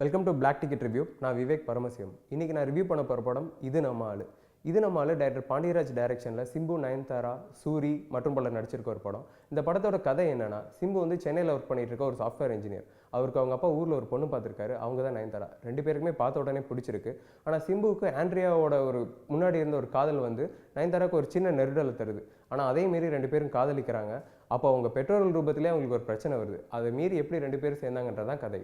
Welcome to Black Ticket review நான் விவேக் பரமசிவம். இன்னைக்கு நான் ரிவ்யூ பண்ண போகிற படம் இது நம்ம ஆள். இது நம்ம ஆளு டைரக்டர் பாண்டியராஜ் டைரக்ஷனில் சிம்பு நயன்தாரா சூரி மற்றும் பலர் நடிச்சிருக்க ஒரு படம். இந்த படத்தோட கதை என்னென்னா சிம்பு வந்து சென்னையில் ஒர்க் பண்ணிகிட்டு இருக்க ஒரு சாஃப்ட்வேர் இன்ஜினியர் அவருக்கு அவங்க அப்பா ஊரில் ஒரு பொண்ணு பார்த்துருக்காரு. அவங்க தான் நயன்தாரா. ரெண்டு பேருக்குமே பார்த்த உடனே பிடிச்சிருக்கு. ஆனால் சிம்புவுக்கு ஆண்ட்ரியாவோட ஒரு முன்னாடி இருந்த ஒரு காதல் வந்து நயன்தாராவுக்கு ஒரு சின்ன நெருடலை தருது. ஆனால் அதே மாரி ரெண்டு பேரும் காதலிக்கிறாங்க. அப்போ அவங்க பெற்றோர்கள் ரூபத்திலே அவங்களுக்கு ஒரு பிரச்சனை வருது. அதை மீறி எப்படி ரெண்டு பேரும் சேர்ந்தாங்கன்றதான் கதை.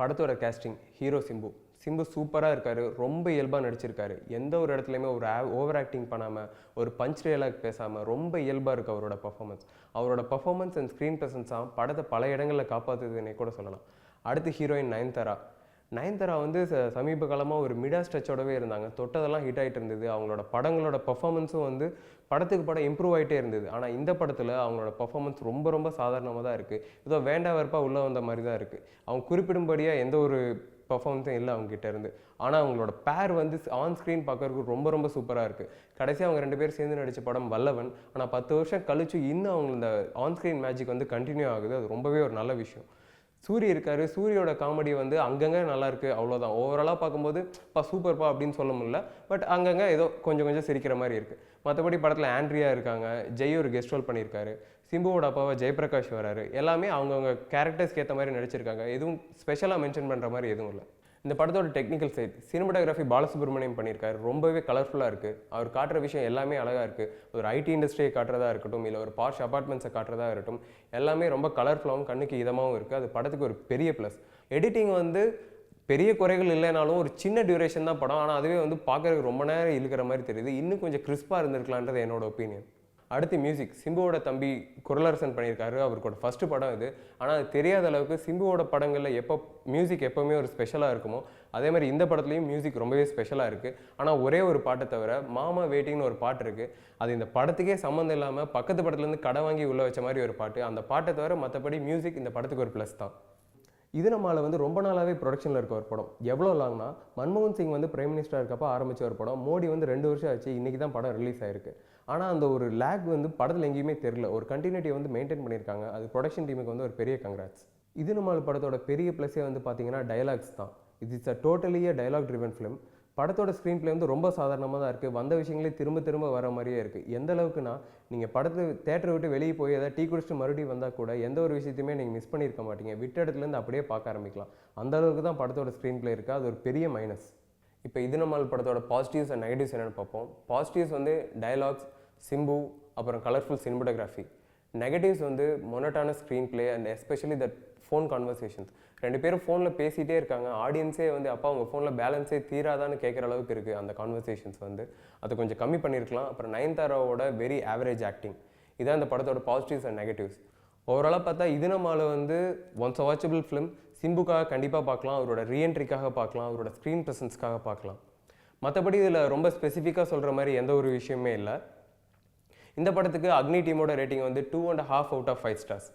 படத்தோட கேஸ்டிங் ஹீரோ சிம்பு சிம்பு சூப்பராக இருக்காரு ரொம்ப இயல்பாக நடிச்சிருக்காரு. எந்த ஒரு இடத்துலையுமே ஒரு ஓவர் ஆக்டிங் பண்ணாமல் ஒரு பஞ்ச் ரியலாக பேசாமல் ரொம்ப இயல்பாக இருக்குது அவரோட பர்ஃபார்மன்ஸ் அவரோட பர்ஃபாமன்ஸ் அண்ட் ஸ்க்ரீன் ப்ரெசன்ஸாக படத்தை பல இடங்களில் காப்பாற்றுதுன்னே கூட சொல்லலாம். அடுத்து ஹீரோயின் நயன்தாரா. நயன்தாரா வந்து ச- சமீப காலமாக ஒரு மிடா ஸ்ட்ரெச்சோடவே இருந்தாங்க. தொட்டதெல்லாம் ஹிட் ஆகிட்டு இருந்தது. அவங்களோட படங்களோட பர்ஃபாமன்ஸும் வந்து படத்துக்கு படம் இம்ப்ரூவ் ஆகிட்டே இருந்தது. ஆனால் இந்த படத்தில் அவங்களோட பர்ஃபாமன்ஸ் ரொம்ப ரொம்ப சாதாரணமாக தான் இருக்குது ஏதோ வேண்டா வெறுப்பாக உள்ளே வந்த மாதிரி தான் இருக்குது அவங்க குறிப்பிடும்படியாக எந்த ஒரு பர்ஃபார்மன்ஸும் இல்லை அவங்ககிட்ட இருந்து. ஆனால் அவங்களோட பேர் வந்து ஆன் ஸ்க்ரீன் பார்க்கறதுக்கு ரொம்ப ரொம்ப சூப்பராக இருக்குது கடைசி அவங்க ரெண்டு பேரும் சேர்ந்து நடித்த படம் வல்லவன். ஆனால் பத்து வருஷம் கழிச்சு இன்னும் அவங்க இந்த ஆன் ஸ்க்ரீன் மேஜிக் வந்து கண்டினியூ ஆகுது. அது ரொம்பவே ஒரு நல்ல விஷயம். சூரிய இருக்காரு சூரியோட காமெடி வந்து அங்கங்கே நல்லாயிருக்கு அவ்வளோதான் ஓவராலாக பார்க்கும்போது பா சூப்பர்ப்பா அப்படின்னு சொல்ல முடியல. பட் அங்கங்கே ஏதோ கொஞ்சம் கொஞ்சம் சிரிக்கிற மாதிரி இருக்குது மற்றபடி படத்தில் ஆண்ட்ரியா இருக்காங்க ஜெய் ஒரு கெஸ்ட் ரோல் பண்ணியிருக்காரு சிம்புவோட அப்பாவை ஜெயபிரகாஷ் வராரு. எல்லாமே அவங்கவுங்க கேரக்டர்ஸ்க்கு ஏற்ற மாதிரி நடிச்சிருக்காங்க. எதுவும் ஸ்பெஷலாக மென்ஷன் பண்ணுற மாதிரி எதுவும் இல்லை. இந்த படத்தோட டெக்னிக்கல் சைட் சினிமாட்டோகிராஃபி பாலசுப்ரமணியம் பண்ணியிருக்காரு. ரொம்பவே கலர்ஃபுல்லாக இருக்குது அவர் காட்டுற விஷயம் எல்லாமே அழகாக இருக்குது ஒரு ஐடி இண்டஸ்ட்ரியை காட்டுறதா இருக்கட்டும் இல்லை ஒரு பார்ஷ் அபார்ட்மெண்ட்ஸை காட்டுறதா இருக்கட்டும் எல்லாமே ரொம்ப கலர்ஃபுல்லாகவும் கண்ணுக்கு இதமாகவும் இருக்குது அது படத்துக்கு ஒரு பெரிய ப்ளஸ் எடிட்டிங் வந்து பெரிய குறைகள் இல்லைனாலும் ஒரு சின்ன டியூரேஷன் தான் படம். ஆனால் அதுவே வந்து பார்க்கறதுக்கு ரொம்ப நேரம் இழுக்கிற மாதிரி தெரியுது. இன்னும் கொஞ்சம் கிறிஸ்பாக இருந்திருக்கலான்றது என்னோட ஒப்பீனியன் அடுத்து மியூசிக் சிம்புவோட தம்பி குரலரசன் பண்ணியிருக்காரு. அவருக்கோட ஃபஸ்ட்டு படம் இது. ஆனால் அது தெரியாத அளவுக்கு சிம்புவோட படங்களில் எப்போ மியூசிக் எப்போவுமே ஒரு ஸ்பெஷலாக இருக்குமோ அதே மாதிரி இந்த படத்துலையும் மியூசிக் ரொம்பவே ஸ்பெஷலாக இருக்குது ஆனால் ஒரே ஒரு பாட்டை தவிர மாமா வெயிட்டிங்னு ஒரு பாட்டு இருக்குது அது இந்த படத்துக்கே சம்மந்தம் இல்லாமல் பக்கத்து படத்துலேருந்து கடை வாங்கி உள்ளே வச்ச மாதிரி ஒரு பாட்டு. அந்த பாட்டை தவிர மற்றபடி மியூசிக் இந்த படத்துக்கு ஒரு ப்ளஸ் தான். இது நம்மளால் வந்து ரொம்ப நாளாகவே ப்ரொடக்ஷனில் இருக்க ஒரு படம். எவ்வளோ லாங்னா மன்மோகன் சிங் வந்து பிரைம் மினிஸ்டர் இருக்கப்போ ஆரம்பிச்ச ஒரு படம். மோடி வந்து ரெண்டு வருஷம் ஆச்சு இன்றைக்கி தான் படம் ரிலீஸ் ஆயிருக்கு. ஆனால் அந்த ஒரு லேக் வந்து படத்தில் எங்கேயுமே தெரில ஒரு கண்டினியூட்டியை வந்து மெயின்டைன் பண்ணியிருக்காங்க. அது ப்ரொடக்ஷன் டீமுக்கு வந்து ஒரு பெரிய கங்க்ராட்ஸ் இது நம்மள படத்தோட பெரிய ப்ளஸ்ஸே வந்து பார்த்தீங்கன்னா டயலாக்ஸ் தான். It's uh totally uh dialogue driven film படத்தோட ஸ்க்ரீன் ப்ளே வந்து ரொம்ப சாதாரணமாக தான் இருக்குது வந்த விஷயங்களே திரும்ப திரும்ப வர மாதிரியே இருக்குது எந்த அளவுக்குனா நீங்கள் படத்து தேட்டரை விட்டு வெளியே போய் ஏதாவது டீ குடிச்சிட்டு மறுபடியும் வந்தால் கூட எந்த ஒரு விஷயத்தையுமே நீங்கள் மிஸ் பண்ணியிருக்க மாட்டீங்க. விட்ட இடத்துலேருந்து அப்படியே பார்க்க ஆரம்பிக்கலாம். அந்த அளவுக்கு தான் படத்தோட ஸ்க்ரீன் ப்ளே இருக்குது அது ஒரு பெரிய மைனஸ் இப்போ இது நம்மால் படத்தோட பாசிட்டிவ்ஸ் அண்ட் நெகட்டிவ்ஸ் என்னென்னு பார்ப்போம். பாசிட்டிவ்ஸ் வந்து டயலாக்ஸ் சிம்பு அப்புறம் கலர்ஃபுல் சினிமோட்டோகிராஃபி நெகட்டிவ்ஸ் வந்து மொனட்டான screenplay and especially that phone conversations ரெண்டு பேரும் ஃபோனில் பேசிகிட்டே இருக்காங்க. ஆடியன்ஸே வந்து அப்பா உங்கள் ஃபோனில் பேலன்ஸே தீராதான்னு கேட்குற அளவுக்கு இருக்குது அந்த கான்வர்சேஷன்ஸ் வந்து. அதை கொஞ்சம் கம்மி பண்ணியிருக்கலாம் அப்புறம் நயன்தாராவோட வெரி ஆவரேஜ் ஆக்டிங் இதான் இந்த படத்தோட பாசிட்டிவ்ஸ் அண்ட் நெகட்டிவ்ஸ் ஓவராலாக பார்த்தா இது வந்து ஒன்ஸ் வாட்சபிள் ஃபிலிம் சிம்புக்காக கண்டிப்பாக பார்க்கலாம். அவரோட ரீஎன்ட்ரிக்காக பார்க்கலாம். அவரோட ஸ்க்ரீன் ப்ரெசன்ஸ்க்காக பார்க்கலாம். மற்றபடி இதில் ரொம்ப ஸ்பெசிஃபிக்காக சொல்கிற மாதிரி எந்த ஒரு விஷயமே இல்லை. இந்த படத்துக்கு அக்னி டீமோட ரேட்டிங் வந்து two and half out of five stars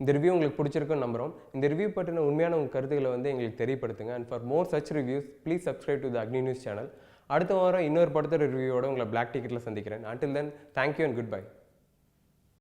இந்த ரிவ்யூ உங்களுக்கு பிடிச்சிருக்குன்னு நம்புகிறோம் இந்த ரிவ்யூ பற்றின உண்மையான உங்கள் கருத்துக்களை வந்து எங்களுக்கு தெரியப்படுத்துங்க. And for more such reviews please subscribe to the Agni news channel அடுத்த வாரம் இன்னொரு படத்தோட ரிவ்யூவோட உங்களை பிளாக் டிக்கெட்டில் சந்திக்கிறேன். Until then thank you and good bye